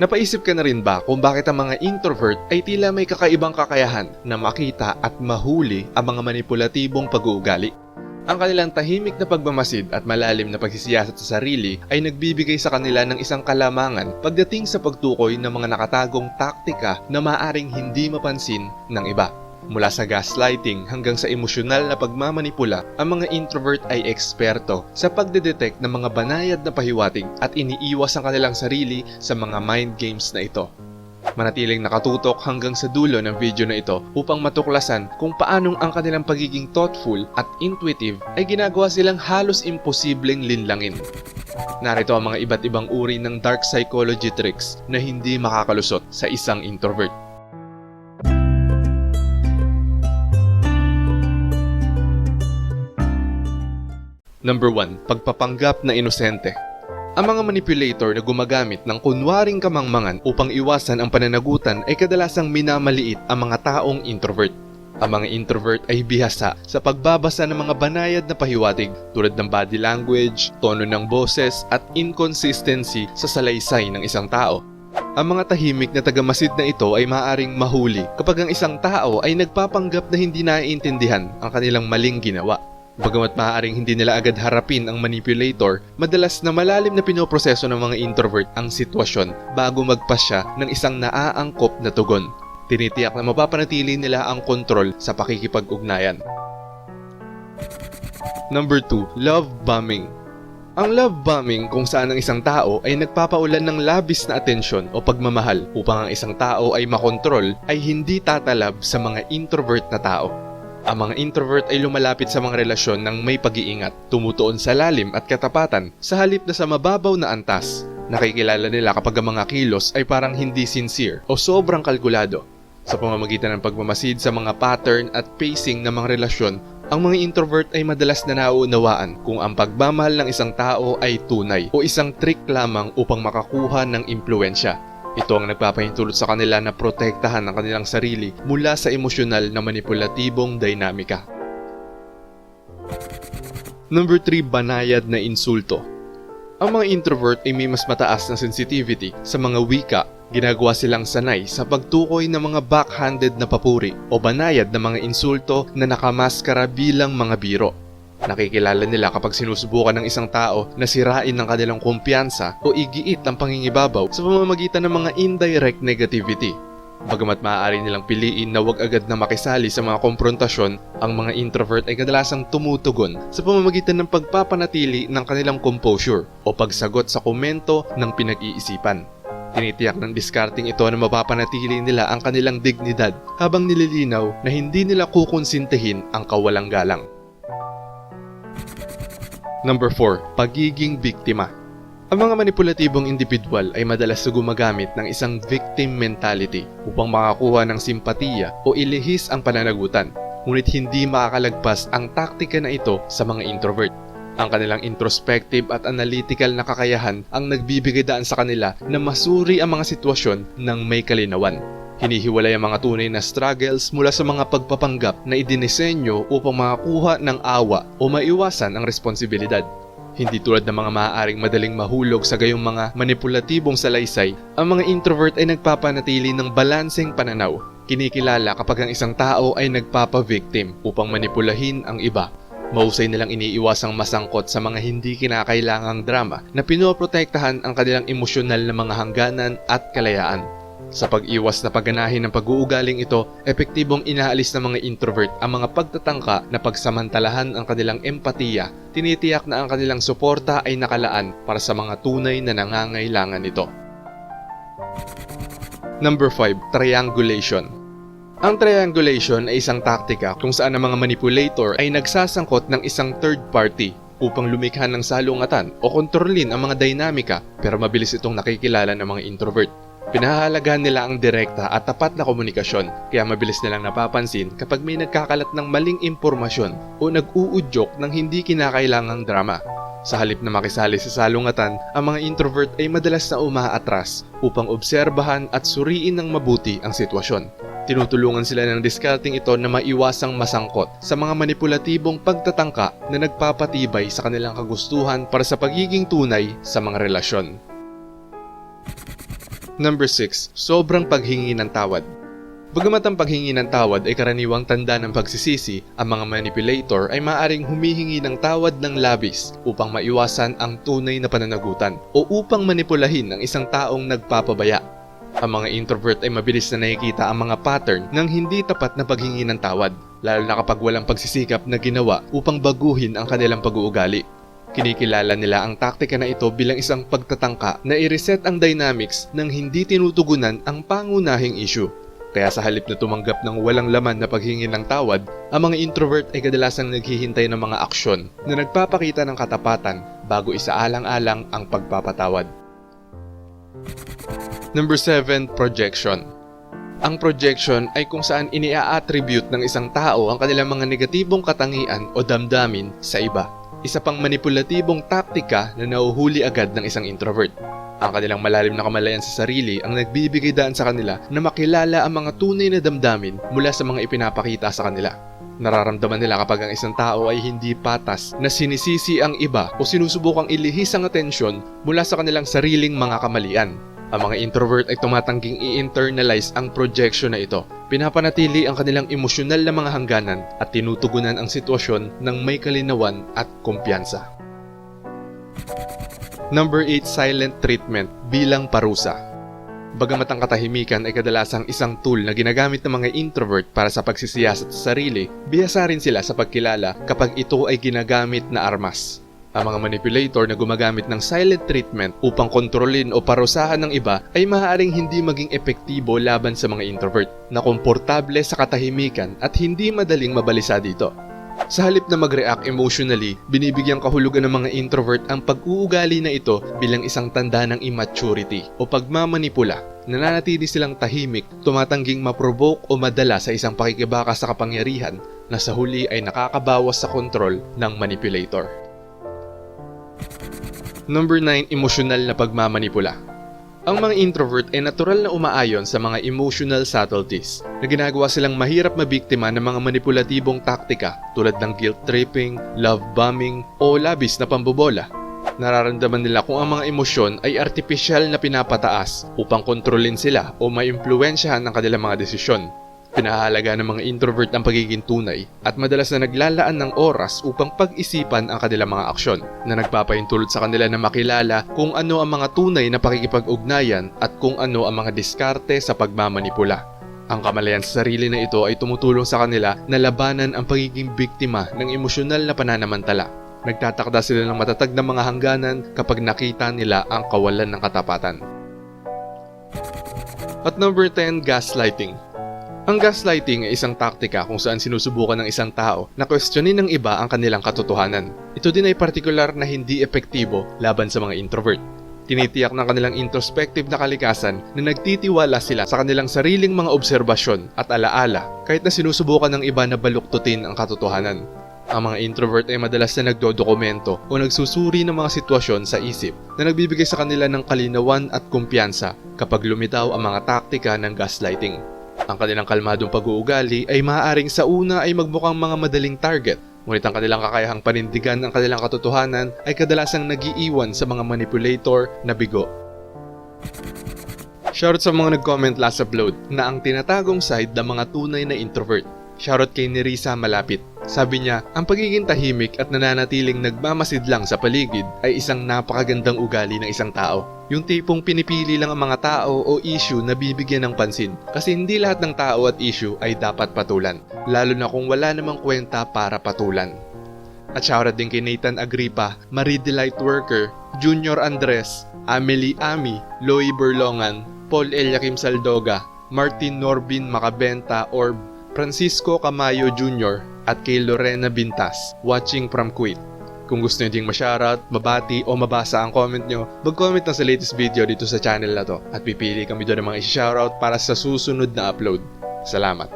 Napaisip ka na rin ba kung bakit ang mga introvert ay tila may kakaibang kakayahan na makita at mahuli ang mga manipulatibong pag-uugali? Ang kanilang tahimik na pagmamasid at malalim na pagsisiyasat sa sarili ay nagbibigay sa kanila ng isang kalamangan pagdating sa pagtukoy ng mga nakatagong taktika na maaring hindi mapansin ng iba. Mula sa gaslighting hanggang sa emosyonal na pagmamanipula, ang mga introvert ay eksperto sa pagdedetect ng mga banayad na pahiwatig at iniiwas ang kanilang sarili sa mga mind games na ito. Manatiling nakatutok hanggang sa dulo ng video na ito upang matuklasan kung paanong ang kanilang pagiging thoughtful at intuitive ay ginagawa silang halos imposibleng linlangin. Narito ang mga iba't ibang uri ng dark psychology tricks na hindi makakalusot sa isang introvert. Number 1. Pagpapanggap na inosente. Ang mga manipulator na gumagamit ng kunwaring kamangmangan upang iwasan ang pananagutan ay kadalasang minamaliit ang mga taong introvert. Ang mga introvert ay bihasa sa pagbabasa ng mga banayad na pahiwatig tulad ng body language, tono ng boses at inconsistency sa salaysay ng isang tao. Ang mga tahimik na tagamasid na ito ay maaaring mahuli kapag ang isang tao ay nagpapanggap na hindi naiintindihan ang kanilang maling ginawa. Bagamat maaaring hindi nila agad harapin ang manipulator, madalas na malalim na pinoproseso ng mga introvert ang sitwasyon bago magpasya ng isang naaangkop na tugon. Tinitiyak na mapapanatili nila ang kontrol sa pakikipag-ugnayan. Number 2. Love bombing. Ang love bombing kung saan ang isang tao ay nagpapaulan ng labis na atensyon o pagmamahal upang ang isang tao ay makontrol ay hindi tatalab sa mga introvert na tao. Ang mga introvert ay lumalapit sa mga relasyon ng may pag-iingat, tumutuon sa lalim at katapatan sa halip na sa mababaw na antas. Nakikilala nila kapag ang mga kilos ay parang hindi sincere o sobrang kalkulado. Sa pamamagitan ng pagmamasid sa mga pattern at pacing ng mga relasyon, ang mga introvert ay madalas na nauunawaan kung ang pagmamahal ng isang tao ay tunay o isang trick lamang upang makakuha ng impluensya. Ito ang nagpapahintulot sa kanila na protektahan ang kanilang sarili mula sa emosyonal na manipulatibong dinamika. Number 3, banayad na insulto. Ang mga introvert ay may mas mataas na sensitivity sa mga wika. Ginagawa silang sanay sa pagtukoy ng mga backhanded na papuri o banayad na mga insulto na nakamaskara bilang mga biro. Nakikilala nila kapag sinusubukan ng isang tao na sirain ng kanilang kumpiyansa o igiit ang pangingibabaw sa pamamagitan ng mga indirect negativity. Bagamat maaari nilang piliin na wag agad na makisali sa mga konfrontasyon, ang mga introvert ay kadalasang tumutugon sa pamamagitan ng pagpapanatili ng kanilang composure o pagsagot sa komento ng pinag-iisipan. Tinitiyak ng discarding ito na mapapanatili nila ang kanilang dignidad habang nililinaw na hindi nila kukonsintihin ang kawalang galang. Number 4. Pagiging biktima. Ang mga manipulatibong individual ay madalas na gumagamit ng isang victim mentality upang makakuha ng simpatiya o ilihis ang pananagutan. Ngunit hindi makakalagpas ang taktika na ito sa mga introvert. Ang kanilang introspective at analytical na kakayahan ang nagbibigay daan sa kanila na masuri ang mga sitwasyon ng may kalinawan. Hinihiwalay ang mga tunay na struggles mula sa mga pagpapanggap na idinisenyo upang makakuha ng awa o maiwasan ang responsibilidad. Hindi tulad ng mga maaaring madaling mahulog sa gayong mga manipulatibong salaysay, ang mga introvert ay nagpapanatili ng balanseng pananaw. Kinikilala kapag ang isang tao ay nagpapa-victim upang manipulahin ang iba. Mahusay nilang iniiwasang masangkot sa mga hindi kinakailangang drama na pinoprotektahan ang kanilang emosyonal na mga hangganan at kalayaan. Sa pag-iwas na pagganahin ng pag-uugaling ito, epektibong inaalis ng mga introvert ang mga pagtatangka na pagsamantalahan ang kanilang empatiya, tinitiyak na ang kanilang suporta ay nakalaan para sa mga tunay na nangangailangan nito. Number 5. Triangulation Ang triangulation ay isang taktika kung saan ang mga manipulator ay nagsasangkot ng isang third party upang lumikha ng salungatan o kontrolin ang mga dinamika pero mabilis itong nakikilala ng mga introvert. Pinahahalagahan nila ang direkta at tapat na komunikasyon kaya mabilis nilang napapansin kapag may nagkakalat ng maling impormasyon o nag-uudyok ng hindi kinakailangang drama. Sa halip na makisali sa salungatan, ang mga introvert ay madalas na umaatras upang obserbahan at suriin ng mabuti ang sitwasyon. Tinutulungan sila ng discarding ito na maiwasang masangkot sa mga manipulatibong pagtatangka na nagpapatibay sa kanilang kagustuhan para sa pagiging tunay sa mga relasyon. Number 6. Sobrang paghingi ng tawad. Bagamat ang paghingi ng tawad ay karaniwang tanda ng pagsisisi, ang mga manipulator ay maaaring humihingi ng tawad ng labis upang maiwasan ang tunay na pananagutan o upang manipulahin ang isang taong nagpapabaya. Ang mga introvert ay mabilis na nakikita ang mga pattern ng hindi tapat na paghingi ng tawad, lalo na kapag walang pagsisikap na ginawa upang baguhin ang kanilang pag-uugali. Kinikilala nila ang taktika na ito bilang isang pagtatangka na i-reset ang dynamics ng hindi tinutugunan ang pangunahing issue. Kaya sa halip na tumanggap ng walang laman na paghingi ng tawad, ang mga introvert ay kadalasang naghihintay ng mga aksyon na nagpapakita ng katapatan bago isaalang-alang ang pagpapatawad. Number 7. Projection Ang projection ay kung saan inia-attribute ng isang tao ang kanilang mga negatibong katangian o damdamin sa iba. Isa pang manipulatibong taktika na nauhuli agad ng isang introvert. Ang kanilang malalim na kamalayan sa sarili ang nagbibigay daan sa kanila na makilala ang mga tunay na damdamin mula sa mga ipinapakita sa kanila. Nararamdaman nila kapag ang isang tao ay hindi patas na sinisisi ang iba o sinusubukang ilihis ang atensyon mula sa kanilang sariling mga kamalian. Ang mga introvert ay tumatangging i-internalize ang projection na ito. Pinapanatili ang kanilang emosyonal na mga hangganan at tinutugunan ang sitwasyon ng may kalinawan at kumpiyansa. Number 8 Silent Treatment bilang parusa. Bagamat ang katahimikan ay kadalasang isang tool na ginagamit ng mga introvert para sa pagsisiyasat sa sarili, bihasa rin sila sa pagkilala kapag ito ay ginagamit na armas. Ang mga manipulator na gumagamit ng silent treatment upang kontrolin o parusahan ng iba ay maaaring hindi maging epektibo laban sa mga introvert na komportable sa katahimikan at hindi madaling mabalisa dito. Sa halip na mag-react emotionally, binibigyang kahulugan ng mga introvert ang pag-uugali na ito bilang isang tanda ng immaturity o pagmamanipula. Nananatili silang tahimik, tumatangging maprovoke o madala sa isang pakikibaka sa kapangyarihan na sa huli ay nakakabawas sa kontrol ng manipulator. Number 9, emosyonal na pagmamanipula. Ang mga introvert ay natural na umaayon sa mga emotional subtleties na ginagawa silang mahirap mabiktima ng mga manipulatibong taktika tulad ng guilt tripping, love bombing o labis na pambobola. Nararamdaman nila kung ang mga emosyon ay artificial na pinapataas upang kontrolin sila o maimpluwensyahan ng kanilang mga desisyon. Pinahalaga ng mga introvert ang pagiging tunay at madalas na naglalaan ng oras upang pag-isipan ang kanilang mga aksyon na nagpapahintulot sa kanila na makilala kung ano ang mga tunay na pakikipag-ugnayan at kung ano ang mga diskarte sa pagmamanipula. Ang kamalayan sa sarili na ito ay tumutulong sa kanila na labanan ang pagiging biktima ng emosyonal na pananamantala. Nagtatakda sila ng matatag na mga hangganan kapag nakita nila ang kawalan ng katapatan. At number 10, gaslighting. Ang gaslighting ay isang taktika kung saan sinusubukan ng isang tao na kwestiyonin ng iba ang kanilang katotohanan. Ito din ay partikular na hindi epektibo laban sa mga introvert. Tinitiyak ng kanilang introspective na kalikasan na nagtitiwala sila sa kanilang sariling mga obserbasyon at alaala kahit na sinusubukan ng iba na baluktutin ang katotohanan. Ang mga introvert ay madalas na nagdodokumento o nagsusuri ng mga sitwasyon sa isip na nagbibigay sa kanila ng kalinawan at kumpiyansa kapag lumitaw ang mga taktika ng gaslighting. Ang kanilang kalmadong pag-uugali ay maaaring sa una ay magmukhang mga madaling target, ngunit ang kanilang kakayahang panindigan ang kanilang katotohanan ay kadalasang nagiiwan sa mga manipulator na bigo. Shoutout sa mga nag-comment last upload na ang tinatagong side ng mga tunay na introvert. Shoutout kay Nerissa Malapit. Sabi niya, ang pagiging tahimik at nananatiling nagmamasid lang sa paligid ay isang napakagandang ugali ng isang tao. Yung tipong pinipili lang ang mga tao o issue na bibigyan ng pansin. Kasi hindi lahat ng tao at issue ay dapat patulan. Lalo na kung wala namang kwenta para patulan. At shoutout din kay Nathan Agripa, Marie Delight Worker, Junior Andres, Amelie Ami, Loy Berlongan, Paul Eliakim Saldoga, Martin Norbin Macabenta Orb, Francisco Camayo Jr. at kay Lorena Bintas, watching from Kuwait. Kung gusto nyo ding ma-shoutout, mabati o mabasa ang comment nyo, mag-comment na sa latest video dito sa channel na to at pipili kami doon ng mga isi-shoutout para sa susunod na upload. Salamat!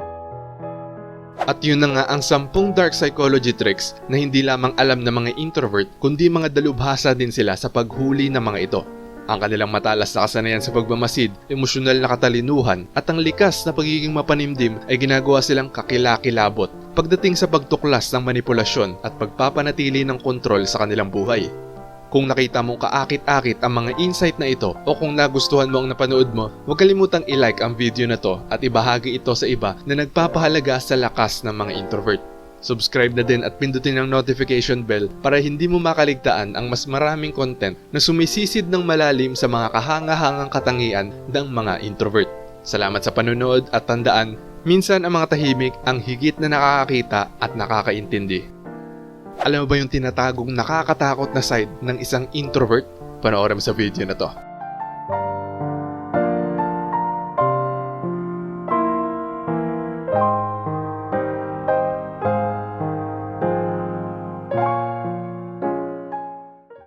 At yun na nga ang 10 dark psychology tricks na hindi lamang alam ng mga introvert kundi mga dalubhasa din sila sa paghuli ng mga ito. Ang kanilang matalas na kasanayan sa pagmamasid, emosyonal na katalinuhan at ang likas na pagiging mapanimdim ay ginagawa silang kakilakilabot pagdating sa pagtuklas ng manipulasyon at pagpapanatili ng kontrol sa kanilang buhay. Kung nakita mong kaakit-akit ang mga insight na ito o kung nagustuhan mo ang napanood mo, huwag kalimutang i-like ang video na to at ibahagi ito sa iba na nagpapahalaga sa lakas ng mga introvert. Subscribe na din at pindutin ang notification bell para hindi mo makaligtaan ang mas maraming content na sumisisid ng malalim sa mga kahanga-hangang katangian ng mga introvert. Salamat sa panonood at tandaan, minsan ang mga tahimik ang higit na nakakakita at nakakaintindi. Alam mo ba yung tinatagong nakakatakot na side ng isang introvert? Panoorin sa video na to.